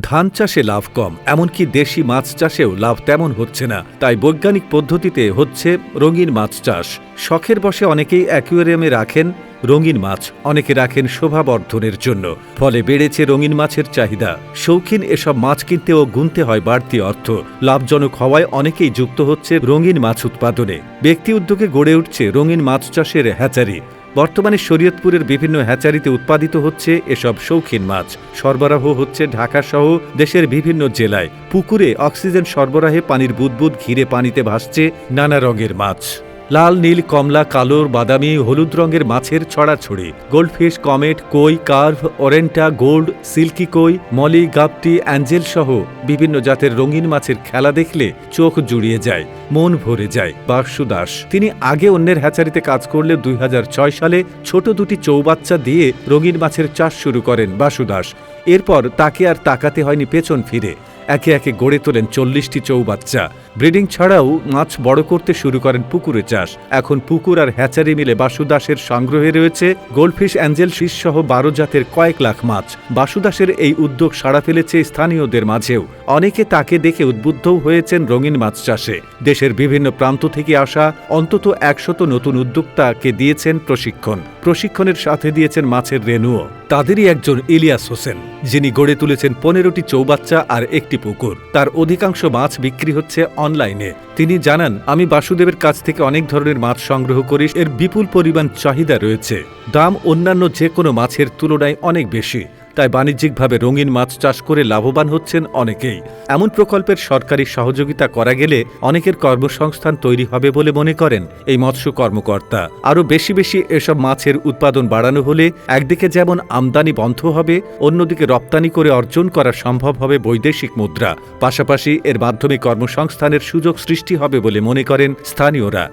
ধান চাষে লাভ কম, এমনকি দেশি মাছ চাষেও লাভ তেমন হচ্ছে না। তাই বৈজ্ঞানিক পদ্ধতিতে হচ্ছে রঙিন মাছ চাষ। শখের বসে অনেকেই অ্যাকুয়ারিয়ামে রাখেন রঙিন মাছ, অনেকে রাখেন শোভাবর্ধনের জন্য। ফলে বেড়েছে রঙিন মাছের চাহিদা। শৌখিন এসব মাছ কিনতে ও গুনতে হয় বাড়তি অর্থ। লাভজনক হওয়ায় অনেকেই যুক্ত হচ্ছে রঙিন মাছ উৎপাদনে। ব্যক্তি উদ্যোগে গড়ে উঠছে রঙিন মাছ চাষের হ্যাচারি। বর্তমানে শরীয়তপুরের বিভিন্ন হ্যাচারিতে উৎপাদিত হচ্ছে এসব শৌখিন মাছ। সরবরাহ হচ্ছে ঢাকা সহ দেশের বিভিন্ন জেলায়। পুকুরে অক্সিজেন সরবরাহে পানির বুদবুদ ঘিরে পানিতে ভাসছে নানা রঙের মাছ। লাল, নীল, কমলা, কালো, বাদামি, হলুদ রঙের মাছের ছড়াছড়ি। Goldfish, comet, koi, curve oranda gold, silky koi, molly, guppy, Angel সহ বিভিন্ন জাতের রঙিন মাছের খেলা দেখলে চোখ জুড়িয়ে যায়। মন ভরে যায়। বাসু দাস তিনি আগে অন্যের হ্যাচারিতে কাজ করলে দুই সালে ছোট দুটি চৌবাচ্চা দিয়ে রঙিন মাছের চাষ শুরু করেন বাসু দাস এরপর তাকে আর তাকাতে হয়নি পেছন ফিরে। একে একে গড়ে তোলেন চল্লিশটি চৌবাচ্চা। ব্রিডিং ছাড়াও মাছ বড় করতে শুরু করেন পুকুরে চাষ। এখন পুকুর আর হ্যাচারি মিলে বাসুদাসের সংগ্রহে রয়েছে গোল্ডফিশ অ্যাঞ্জেল ফিশ সহ বারো জাতের কয়েক লাখ মাছ। বাসুদাসের এই উদ্যোগ সাড়া ফেলেছে স্থানীয়দের মাঝেও। অনেকে তাকে দেখে উদ্বুদ্ধও হয়েছেন রঙিন মাছ চাষে। দেশের বিভিন্ন প্রান্ত থেকে আসা অন্তত একশত নতুন উদ্যোক্তাকে দিয়েছেন প্রশিক্ষণ। প্রশিক্ষণের সাথে দিয়েছেন মাছের রেনুও তাদেরই একজন ইলিয়াস হোসেন, যিনি গড়ে তুলেছেন পনেরোটি চৌবাচ্চা আর একটি পুকুর। তার অধিকাংশ মাছ বিক্রি হচ্ছে অনলাইনে। তিনি জানান, আমি বাসুদেবের কাছ থেকে অনেক ধরনের মাছ সংগ্রহ করি। এর বিপুল পরিমাণ চাহিদা রয়েছে। দাম অন্যান্য যে কোনো মাছের তুলনায় অনেক বেশি। তাই বাণিজ্যিকভাবে রঙিন মাছ চাষ করে লাভবান হচ্ছেন অনেকেই। এমন প্রকল্পের সরকারি সহযোগিতা করা গেলে অনেকের কর্মসংস্থান তৈরি হবে বলে মনে করেন এই মৎস্য কর্মকর্তা। আরও বেশি বেশি এসব মাছের উৎপাদন বাড়ানো হলে একদিকে যেমন আমদানি বন্ধ হবে, অন্যদিকে রপ্তানি করে অর্জন করা সম্ভব হবে বৈদেশিক মুদ্রা। পাশাপাশি এর মাধ্যমে কর্মসংস্থানের সুযোগ সৃষ্টি হবে বলে মনে করেন স্থানীয়রা।